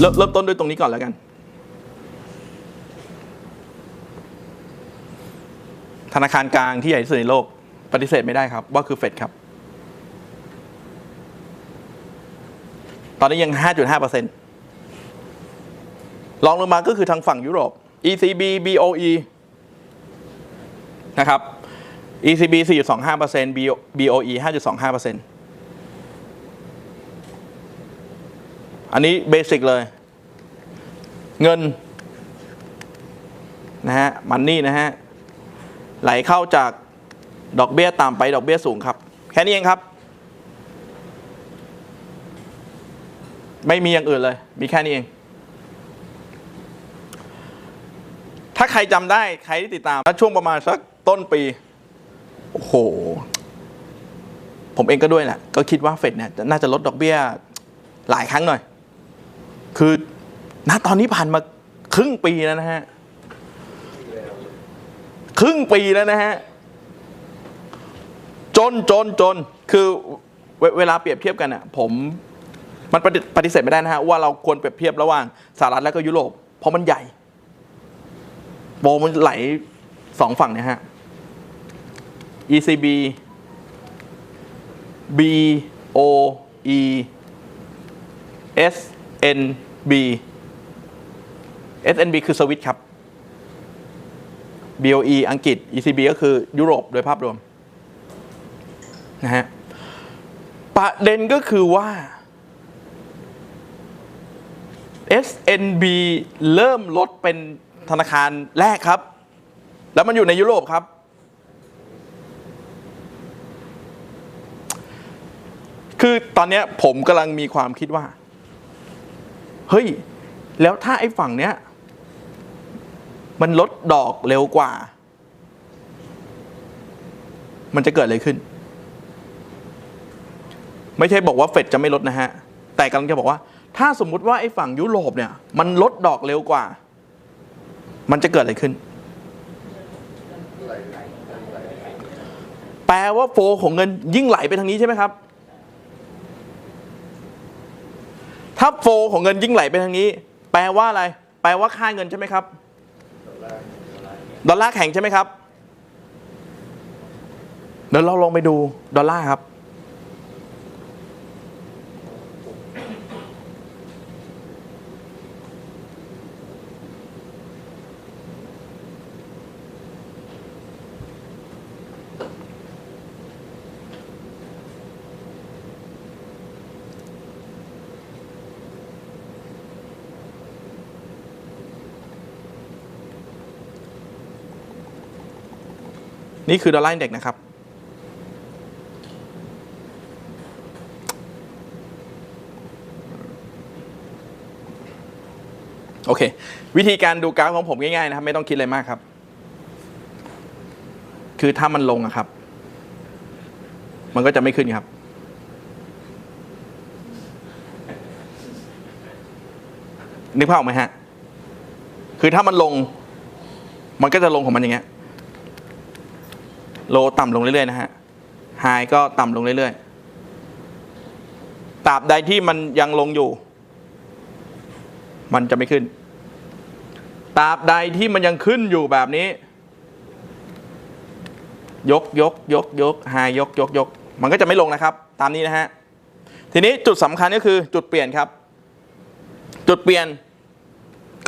เริ่มเริ่มต้นด้วยตรงนี้ก่อนแล้วกัน ธนาคารกลางที่ใหญ่ที่สุดในโลก ปฏิเสธไม่ได้ครับ ว่าคือเฟดครับ ตอนนี้ยัง 5.5%ลองลงมาก็คือทางฝั่งยุโรป ECB BOE นะครับ ECB 4.25% BOE 5.25% อันนี้เบสิกเลย เงินนะฮะมันนี่นะฮะไหลเข้าจากดอกเบี้ยต่ำไปดอกเบี้ยสูงครับ แค่นี้เองครับ ไม่มีอย่างอื่นเลย มีแค่นี้เอง ถ้าใครจำได้ใครที่ติดตามช่วงประมาณสักต้นปี โอ้โห ผมเองก็ด้วยแหละ ก็คิดว่าเฟดเนี่ยน่าจะลดดอกเบี้ยหลายครั้งหน่อย คือณตอนนี้ผ่านมาครึ่งปีแล้วนะฮะ ครึ่งปีแล้วนะฮะ จนจนจน คือเวเวลาเปรียบเทียบกันอะผมมันปฏิปฏิเสธไม่ได้นะฮะ ว่าเราควรเปรียบเทียบระหว่างสหรัฐและก็ยุโรป เพราะมันใหญ่โบมันไหลสองฝั่งเนี่ยฮะ ECB B O E S N B S N B คือสวิตครับ BOE อังกฤษ ECB ก็คือยุโรปโดยภาพรวมนะฮะประเด็นก็คือว่า SNB เริ่มลดเป็นธนาคารแรกครับ แล้วมันอยู่ในยุโรปครับ คือตอนนี้ผมกำลังมีความคิดว่า เฮ้ย แล้วถ้าไอ้ฝั่งเนี้ย มันลดดอกเร็วกว่า มันจะเกิดอะไรขึ้น ไม่ใช่บอกว่าเฟดจะไม่ลดนะฮะ แต่กำลังจะบอกว่า ถ้าสมมุติว่าไอ้ฝั่งยุโรปเนี่ย มันลดดอกเร็วกว่า มันจะเกิดอะไรขึ้น แปลว่าโฟของเงินยิ่งไหลไปทางนี้ใช่ไหมครับ ถ้าโฟของเงินยิ่งไหลไปทางนี้ แปลว่าอะไร แปลว่าค่าเงินใช่ไหมครับ ดอลลาร์แข็งใช่ไหมครับเดี๋ยวเราลองไปดูดอลลาร์ครับ นี่คือดอลลาร์อินเด็กซ์นะครับ โอเค วิธีการดูกราฟของผมง่ายๆนะครับ ไม่ต้องคิดอะไรมากครับ คือถ้ามันลงอะครับ มันก็จะไม่ขึ้นครับนึกภาพออกไหมฮะ คือถ้ามันลง มันก็จะลงของมันอย่างเงี้ย โลต่ำลงเรื่อยๆนะฮะไฮก็ต่ำลงเรื่อยๆตราบใดที่มันยังลงอยู่ มันจะไม่ขึ้นตราบใดที่มันยังขึ้นอยู่แบบนี้ ยกยกยกยกไฮยกยกยก มันก็จะไม่ลงนะครับ ตามนี้นะฮะทีนี้จุดสำคัญก็คือจุดเปลี่ยนครับ จุดเปลี่ยน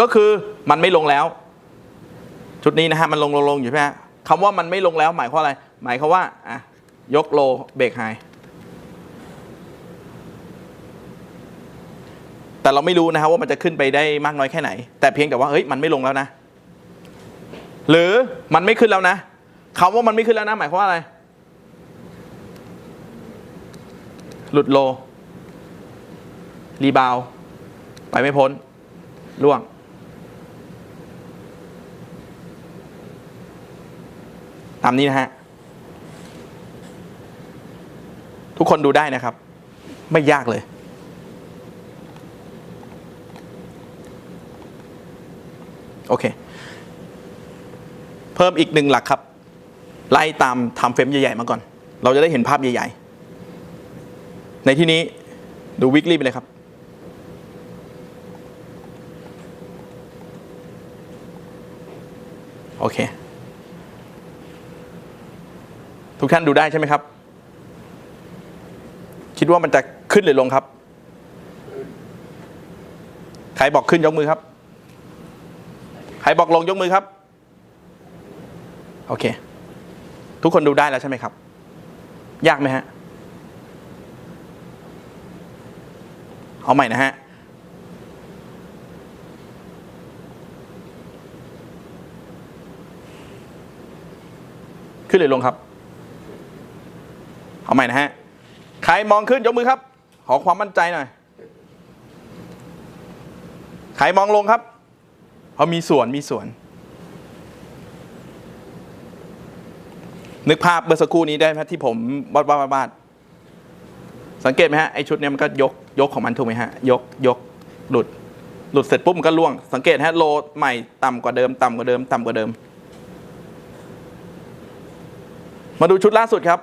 ก็คือมันไม่ลงแล้ว จุดนี้นะฮะมันลงลงลงอยู่ใช่ไหมฮะ คำว่ามันไม่ลงแล้วหมายความอะไร หมายความว่าอะยกโลเบรกไฮแต่เราไม่รู้นะครับว่ามันจะขึ้นไปได้มากน้อยแค่ไหน แต่เพียงแต่ว่าเฮ้ยมันไม่ลงแล้วนะ หรือมันไม่ขึ้นแล้วนะคำว่ามันไม่ขึ้นแล้วนะ หมายความว่าอะไร หลุดโล รีบาว ไปไม่พ้นล่วงำนี้นะฮะ ทุกคนดูได้นะครับ ไม่ยากเลย โอเค เพิ่มอีกหนึ่งหลักครับ ไล่ตามทำเฟรมใหญ่ๆมาก่อน เราจะได้เห็นภาพใหญ่ ๆ ในที่นี้ดูวิกฤตไปเลยครับโอเค ทุกท่านดูได้ใช่ไหมครับ คิดว่ามันจะขึ้นหรือลงครับ ใครบอกขึ้นยกมือครับ ใครบอกลงยกมือครับ โอเค ทุกคนดูได้แล้วใช่ไหมครับ ยากไหมฮะ เอาใหม่นะฮะขึ้นหรือลงครับ เอาใหม่นะฮะ ใครมองขึ้นยกมือครับ ขอความมั่นใจหน่อย ใครมองลงครับเพราะมีส่วนมีส่วน นึกภาพเมื่อสักครู่นี้ได้ไหมที่ผมวาดวาดวาดสังเกตไหมฮะไอชุดเนี้ยมันก็ยกยกของมันถูกไหมฮะ ยกยกหลุดหลุดเสร็จปุ๊บมันก็ล่วง สังเกตฮะโลใหม่ต่ำกว่าเดิมต่ำกว่าเดิม ต่ำกว่าเดิม มาดูชุดล่าสุดครับ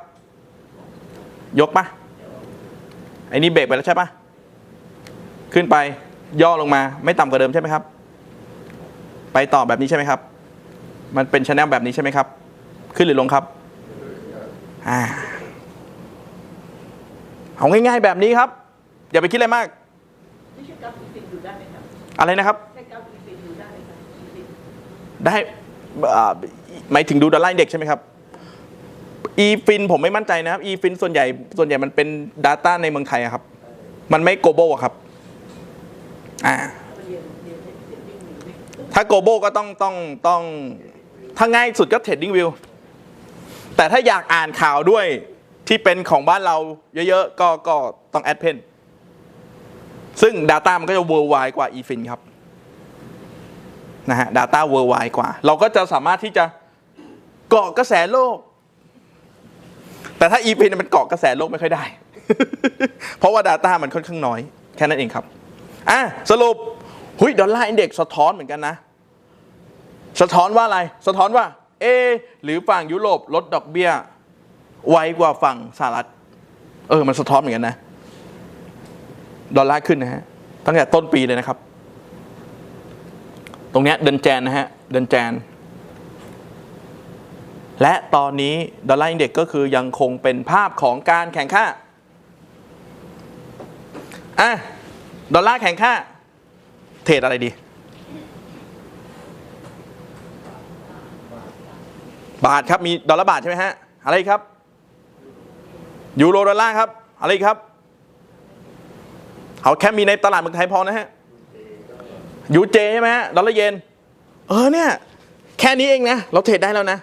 ยกปะไอ้นี่เบรกไปแล้วใช่ปะขึ้นไปย่อลงมาไม่ต่ำกว่าเดิมใช่ไหมครับ ไปต่อแบบนี้ใช่ไหมครับ มันเป็นชแนลแบบนี้ใช่ไหมครับ ขึ้นหรือลงครับอ่าเอาง่ายๆแบบนี้ครับ อย่าไปคิดอะไรมากไม่ใช่กราฟอีฟิกดูได้ไหมครับอะไรนะครับใช่กราฟอีฟิกดูได้ไหมครับอีฟิกได้อ่าหมายถึงดูดอลลาร์อินเด็กซ์ใช่ไหมครับ e fin ผมไม่มั่นใจนะครับ e fin ส่วนใหญ่ส่วนใหญ่มันเป็น Data ในเมืองไทยครับ มันไม่ global อะครับอ่าถ้า global ก็ต้องต้องต้องถ้าง่ายสุดก็ trading view แต่ถ้าอยากอ่านข่าวด้วยที่เป็นของบ้านเราเยอะๆ ก็ก็ต้อง a d p e n ซึ่ง Data มันก็จะ worldwide กว่า eFin ครับนะฮะ Data worldwide กว่า เราก็จะสามารถที่จะเกาะกระแสโลก แต่ถ้า eFin มันเกาะกระแสโลกไม่ค่อยได้ เพราะว่า Data มันค่อนข้างน้อย แค่นั้นเองครับอะสรุปหุยดอลลาร์อินเด็กซ์สะท้อนเหมือนกันนะ สะท้อนว่าอะไร สะท้อนว่า เอ หรือฝั่งยุโรปลดดอกเบี้ย ไวกว่าฝั่งสหรัฐ เออ มันสะท้อนเหมือนกันนะ ดอลลาร์ขึ้นนะฮะ ตั้งแต่ต้นปีเลยนะครับ ตรงเนี้ยเดินแจนนะฮะ เดินแจน และตอนนี้ดอลลาร์อินเด็กซ์ก็คือยังคงเป็นภาพของการแข่งค่าอะดอลลาร์แข่งค่า เทรดอะไรดี บาทครับมีดอลลาร์บาทใช่ไหมฮะ อะไรครับ ยูโรดอลลาร์ครับ อะไรครับ เอาแค่มีในตลาดเมืองไทยพอนะฮะ ยูเจใช่ไหมฮะ ดอลลาร์เยน เออเนี่ย แค่นี้เองนะ เราเทรดได้แล้วนะ